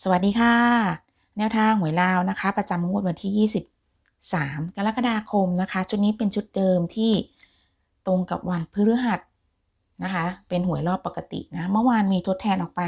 สวัสดีค่ะ แนวทางหวยลาวนะคะ ประจำงวดวันที่ 23 กรกฎาคมนะคะ ชุดนี้เป็นชุดเดิมที่ตรงกับวันพฤหัสนะคะ เป็นหวยรอบปกตินะ เมื่อวานมีทดแทนออกไป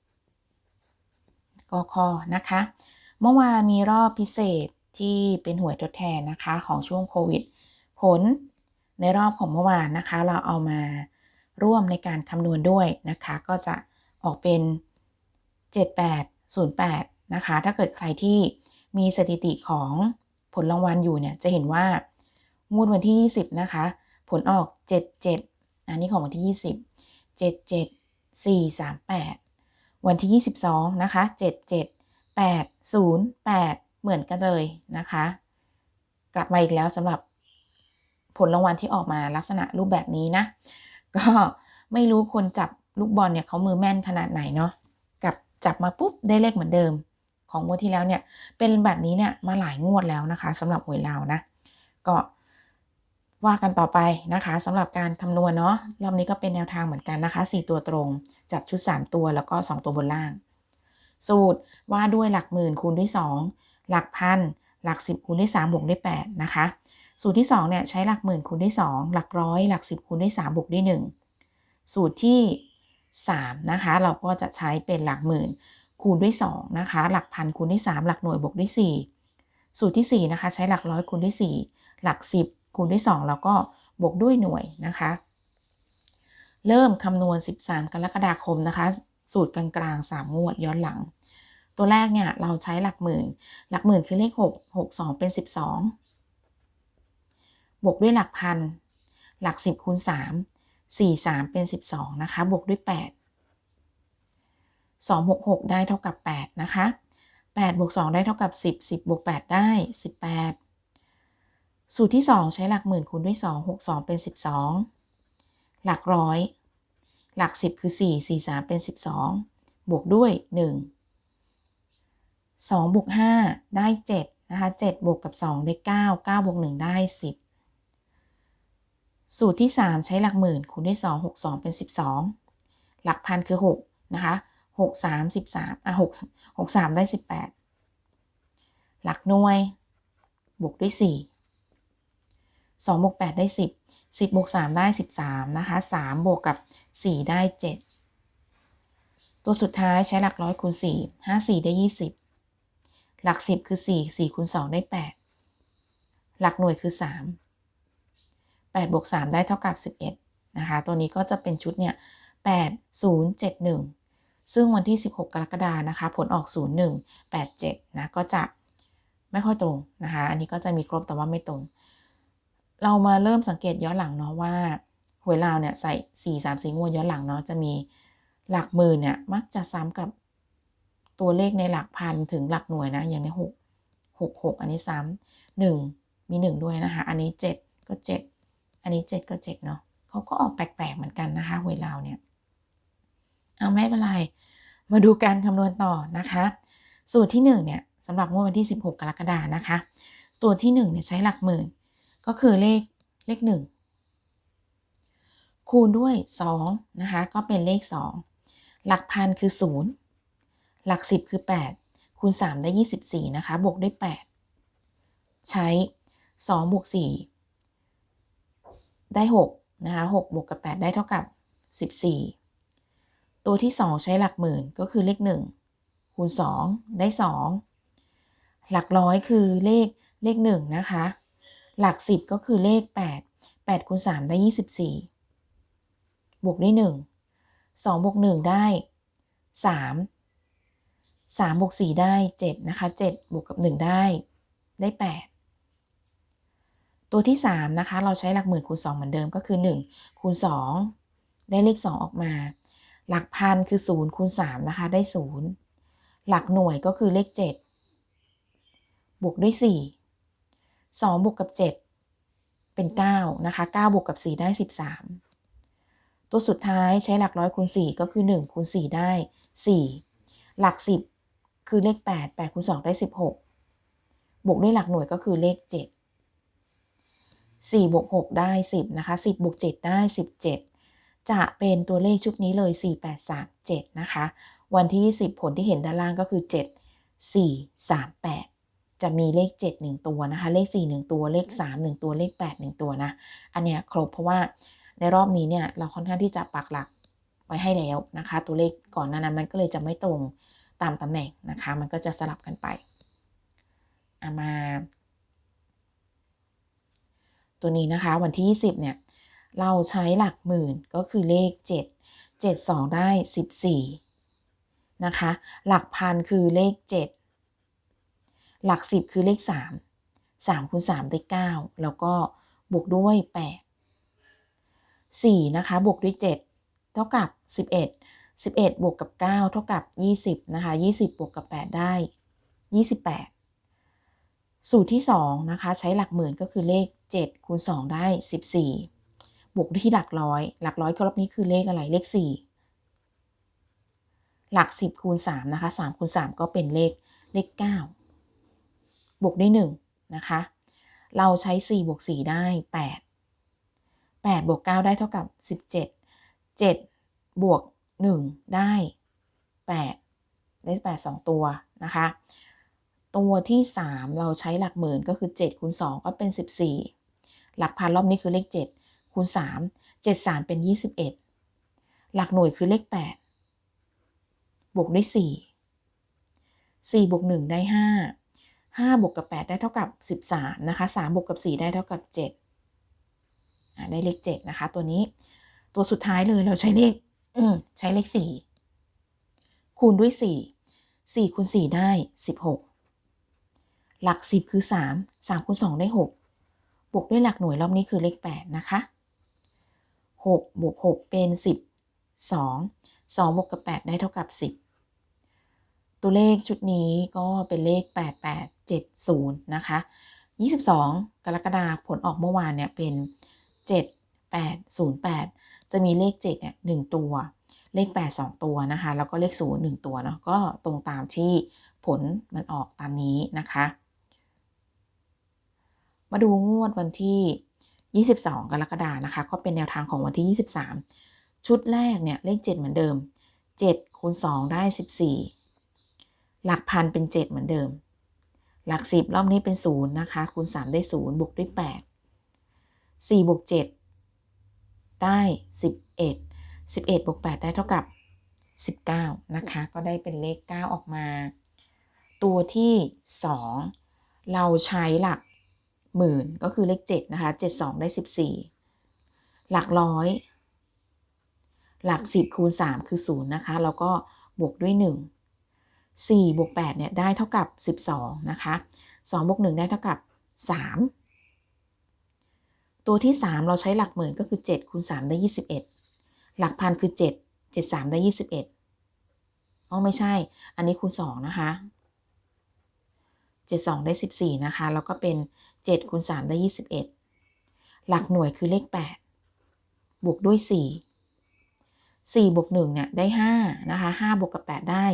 23กคนะคะ เมื่อวานมีรอบพิเศษที่เป็นหวยทดแทนนะคะของช่วงโควิด ผลในรอบของเมื่อวานนะคะ เราเอามาร่วมในการคำนวณด้วยนะคะ ก็จะ ออกเป็น 7808 นะคะ ถ้าเกิดใครที่มีสถิติของผลรางวัลอยู่เนี่ย จะเห็นว่างวดวันที่ 20 นะคะ ผลออก 77 อันนี้ของวันที่ 20 77438 วันที่ 22 นะคะ 77808 เหมือนกันเลยนะคะ กลับมาอีกแล้วสำหรับผลรางวัลที่ออกมาลักษณะรูปแบบนี้นะ ก็ไม่รู้คนจับ ลูกบอลเนี่ยเขามือแม่นขนาดไหนเนาะกับจับมาปุ๊บได้เลขเหมือนเดิม ของงวดที่แล้วเนี่ยเป็นแบบนี้เนี่ยมาหลายงวดแล้วนะคะสำหรับหวยลาวนะ ก็ว่ากันต่อไปนะคะสำหรับการคำนวณเนาะรอบนี้ก็เป็นแนวทางเหมือนกันนะคะ 4 ตัวตรง จับชุด 3 ตัวแล้วก็ 2 ตัวบนล่าง สูตรว่าด้วยหลักหมื่นคูณด้วย 2 หลักพันหลัก 10 คูณด้วย3บวกด้วย8นะคะสูตรที่2เนี่ยใช้หลักหมื่นคูณด้วย 2 หลักร้อยหลัก 10 คูณด้วย3บวกด้วย 1 สูตรที่ 3นะคะเราก็จะใช้เป็นหลักหมื่นคูณด้วย2นะคะหลักพันคูณด้วย 3 หลักหน่วยบวกด้วย 4 สูตรที่ 4 นะคะ ใช้หลักร้อยคูณด้วย 4 หลัก 10 คูณด้วย 2 แล้วก็บวกด้วยหน่วยนะคะ เริ่มคำนวณ 13 กรกฎาคมนะคะ สูตรกลางๆ3งวดย้อนหลัง ตัวแรกเนี่ย เราใช้หลักหมื่น หลักหมื่นคือเลข 6 6 2 เป็น 12 บวกด้วยหลักพัน หลัก 10คูณ3 4 3 เป็น 12 นะคะ บวกด้วย 8 2บวก6ได้เท่ากับ 8 นะคะ 8 บวก 2 ได้เท่ากับ 10 10 บวก 8 ได้ 18 สูตรที่ 2 ใช้หลักหมื่นคูณด้วย 2 6 2 เป็น 12 หลักร้อย หลัก 10 คือ 4 4 3 เป็น 12 บวกด้วย 1 2บวก5ได้ 7 นะคะ 7 บวกกับ 2 ได้ 9 9 บวก 1 ได้ 10 สูตรที่ 3 ใช้หลักหมื่นคูณด้วย 2 6 2 เป็น 12 หลักพันคือ 6 นะคะ 6 3 13อะ6 6 3 ได้ 18 หลักหน่วยบวกด้วย 4 2บวก8ได้ 10 10บวก3ได้ 13 นะคะ 3 บวกกับ 4 ได้ 7 ตัวสุดท้ายใช้หลักร้อยคูณ 4 5 4 ได้ 20 หลัก 10 คือ 4 4คูณ2ได้ 8 หลักหน่วยคือ 3 8บวก3ได้เท่ากับ 11 นะคะ ตัวนี้ก็จะเป็นชุดเนี่ย8 0 7 1 ซึ่งวันที่ 16 กรกฎานะคะ ผลออก 0 1 8 7 นะ ก็จะไม่ค่อยตรงนะคะ อันนี้ก็จะมีครบแต่ว่าไม่ตรง เรามาเริ่มสังเกตย้อนหลังเนาะว่าหวยลาวเนี่ยใส่ 4 3 4งวดย้อนหลังเนาะจะมีหลักหมื่นเนี่ยมักจะซ้ำกับตัวเลขในหลักพันถึงหลักหน่วยนะอย่างใน 6 6 6 อันนี้ซ้ำ1มี 1 ด้วยนะคะ อันนี้ 7 ก็ 7 อันนี้7ก็7เนาะเขาก็ออกแปลกๆเหมือนกันนะคะหวยลาวเนี่ย เอาไม่เป็นไรมาดูการคำนวณต่อนะคะ สูตรที่ 1 เนี่ยสำหรับงวดวันที่ 16 กรกฎานะคะ สูตรที่1เนี่ยใช้หลักหมื่น ก็คือเลขเลข 1 คูณด้วย2นะคะก็เป็นเลข 2 หลักพันคือ 0 หลัก 10 คือ 8 คูณ 3 ได้ 24 นะคะ บวกด้วย 8 ใช้ 2 บวก 4 ได้6นะคะ6บวกกับ 8 ได้เท่ากับ 14 ตัวที่ 2 ใช้หลักหมื่นก็คือเลข 1 คูณ 2 ได้ 2 หลักร้อยคือเลขเลข1นะคะ หลัก 10 ก็คือเลข 8 8คูณ3ได้ 24 บวกด้วย 1 2บวก1ได้ 3 3บวก4ได้ 7 นะคะ 7 บวกกับ 1 ได้ได้ 8 ตัวที่3นะคะเราใช้หลักหมื่นคูณ2เหมือนเดิมก็คือ 1 คูณ 2 ได้เลข 2 ออกมา หลักพันคือ0คูณ3นะคะได้ 0 หลักหน่วยก็คือเลข 7 บวกด้วย 4 2 บวกกับ 7 เป็น9นะคะ9บวกกับ 4 ได้ 13 ตัวสุดท้ายใช้หลักร้อยคูณ 4 ก็คือ 1 คูณ 4 ได้ 4 หลัก 10 คือเลข 8 8คูณ2ได้ 16 บวกด้วยหลักหน่วยก็คือเลข 7 4บวก6ได้ 10 นะคะ 10บวก7ได้ 17 จะเป็นตัวเลขชุดนี้เลย 4837 นะคะ วันที่ 10 ผลที่เห็นด้านล่างก็คือ 7 4 3 8 จะมีเลข 7 1 ตัวนะคะ เลข 4 1 ตัว เลข 3 1 ตัว เลข 8 1 ตัวนะ อันเนี้ยครบเพราะว่าในรอบนี้เนี่ยเราค่อนข้างที่จะปักหลักไว้ให้แล้วนะคะ ตัวเลขก่อนหน้านั้นมันก็เลยจะไม่ตรงตามตำแหน่งนะคะ มันก็จะสลับกันไปอามา ตัวนี้นะคะ วันที่ 20 เนี่ย เราใช้หลักหมื่นก็คือเลข 7 7 2 ได้ 14 นะคะ หลักพันคือเลข 7 หลัก 10 คือเลข 3 3คูณ3ได้ 9 แล้วก็บวกด้วย 8 4 นะคะ บวกด้วย 7 เท่ากับ 11 11 บวกกับ 9 เท่ากับ 20 นะคะ 20 บวกกับ 8 ได้ 28 สูตรที่ 2 นะคะ ใช้หลักหมื่นก็คือเลข 7คูณ2ได้ 14 บวกด้วยที่หลักร้อย หลักร้อยก็รอบนี้คือเลขอะไรเลข 4 หลัก 10คูณ3นะคะ3คูณ3ก็เป็นเลขเลข 9 บวกด้วย1นะคะ เราใช้ 4 บวก 4 ได้ 8 8 บวก 9 ได้เท่ากับ 17 7 บวก 1 ได้ 8 ได้ 8 2 ตัวนะคะตัวที่ 3 เราใช้หลักหมื่นก็คือ7คูณ2ก็เป็น 14 หลักพันรอบนี้คือเลข 7 คูณ 3 7 3 เป็น 21 หลักหน่วยคือเลข 8 บวกด้วย 4 4 บวก 1 ได้ 5 5 บวกกับ 8 ได้เท่ากับ 13 นะคะ 3 บวกกับ 4 ได้เท่ากับ 7 ได้เลข 7 นะคะ ตัวนี้ ตัวสุดท้ายเลยเราใช้เลขใช้เลข 4 คูณด้วย 4 4คูณ4ได้ 16 หลัก 10 คือ 3 3คูณ2ได้ 6 บวกด้วยหลักหน่วยรอบนี้คือเลข 8 นะคะ 6 บวก 6 เป็น 10 2 2 บวกกับ 8 ได้เท่ากับ 10 ตัวเลขชุดนี้ก็เป็นเลข 8870 นะคะ 22 กรกฎาคมผลออกเมื่อวานเนี่ยเป็น 7808 จะมีเลข7เนี่ย1ตัว เลข 8 2 ตัวนะคะ แล้วก็เลข 0 1 ตัวเนาะ ก็ตรงตามที่ผลมันออกตามนี้นะคะ มาดูงวดวันที่ 22 กรกฎานะคะ ก็เป็นแนวทางของวันที่ 23 ชุดแรกเนี่ยเลข 7 เหมือนเดิม 7คูณ2ได้ 14 หลักพันเป็น 7 เหมือนเดิม หลัก 10 รอบนี้เป็น 0 นะคะ คูณ 3 ได้ 0 บวกด้วย 8 4 บวก 7 ได้ 11 11บวก8ได้เท่ากับ 19 นะคะ ก็ได้เป็นเลข 9 ออกมา ตัวที่ 2 เราใช้หลัก หมื่นก็คือเลข7นะคะ7 2 ได้ 14 หลักร้อย หลัก 10 คูณ 3 คือ 0 นะคะ แล้วก็บวกด้วย 1 4บวก8เนี่ยได้เท่ากับ 12 นะคะ2บวก1ได้เท่ากับ 3 ตัวที่ 3 เราใช้หลักหมื่นก็คือ 7 คูณ 3 ได้ 21 หลักพันคือ 7 7 3 ได้ 21อ๋อไม่ใช่ อันนี้คูณ 2 นะคะ 7 2 ได้ 14 นะคะ แล้วก็เป็น 7คูณ3ได้ 21 หลักหน่วยคือเลข 8 บวกด้วย 4 4 บวก1เนี่ยได้ 5 นะคะ 5 บวกกับ 8 ได้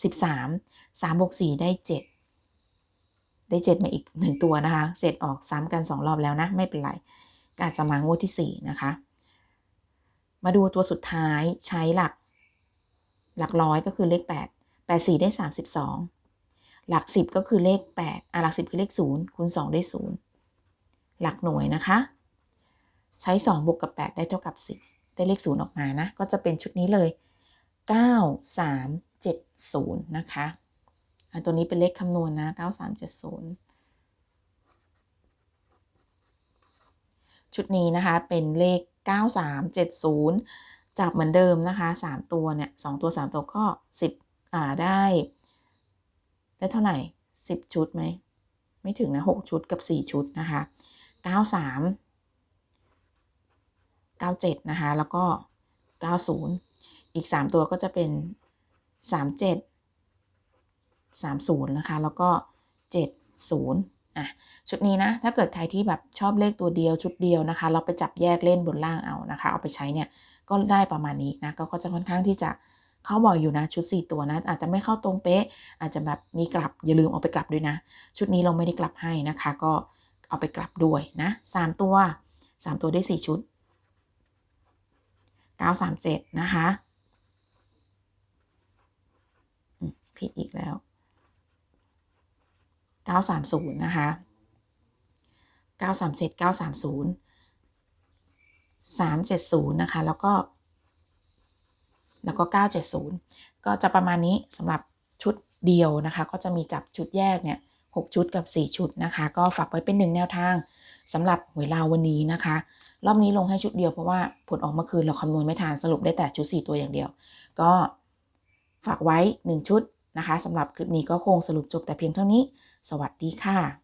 13 3 บวก 4 ได้ 7 ได้ 7 มาอีก 1 ตัวนะคะ เสร็จออกซ้ำกัน 2 รอบแล้วนะ ไม่เป็นไรก็อาจจะมางวดที่ 4 นะคะ มาดูตัวสุดท้ายใช้หลัก หลักร้อยก็คือเลข 8 8 4 ได้ 32 หลัก 10 ก็คือเลข8อะหลัก 10 คือเลข 0 คูณ 2 ได้ 0 หลักหน่วยนะคะ ใช้ 2 บวกกับ 8 ได้เท่ากับ 10 ได้เลข 0 ออกมานะ ก็จะเป็นชุดนี้เลย 9 3 7 0 นะคะอันตัวนี้เป็นเลขคำนวณนะ9 3 7 0 ชุดนี้นะคะเป็นเลข 9 3 7 0 จับเหมือนเดิมนะคะ 3 ตัวเนี่ย 2 ตัว 3 ตัวก็ 10 อ่าได้ ได้เท่าไหร่ 10 ชุดไหม ไม่ถึงนะ 6 ชุดกับ 4 ชุดนะคะ 93 97 นะคะ แล้วก็ 90 อีก 3 ตัวก็จะเป็น 37 30 นะคะ แล้วก็ 70 อะ ชุดนี้นะ ถ้าเกิดใครที่แบบชอบเลขตัวเดียวชุดเดียวนะคะ เราไปจับแยกเล่นบนล่างเอานะคะ เอาไปใช้เนี่ย ก็ได้ประมาณนี้นะ ก็จะค่อนข้างที่จะ เข้าบ่อยอยู่นะชุด 4 ตัวนะอาจจะไม่เข้าตรงเป๊ะ อาจจะแบบมีกลับอย่าลืมเอาไปกลับด้วยนะ ชุดนี้เราไม่ได้กลับให้นะคะ ก็เอาไปกลับด้วยนะ 3 ตัว 3 ตัวได้ 4 ชุด 937 นะคะผิดอีกแล้ว 930 นะคะ 937 930 370 นะคะ แล้วก็ แล้วก็ 970 ก็จะประมาณนี้สำหรับชุดเดียวนะคะ ก็จะมีจับชุดแยกเนี่ย6ชุดกับ 4 ชุดนะคะ ก็ฝากไว้เป็นหนึ่งแนวทางสำหรับหวยลาววันนี้นะคะ รอบนี้ลงให้ชุดเดียวเพราะว่าผลออกเมื่อคืนเราคำนวณไม่ทันสรุปได้แต่ชุด 4 ตัวอย่างเดียว ก็ฝากไว้ 1 ชุดนะคะสำหรับคลิปนี้ก็คงสรุปจบแต่เพียงเท่านี้ สวัสดีค่ะ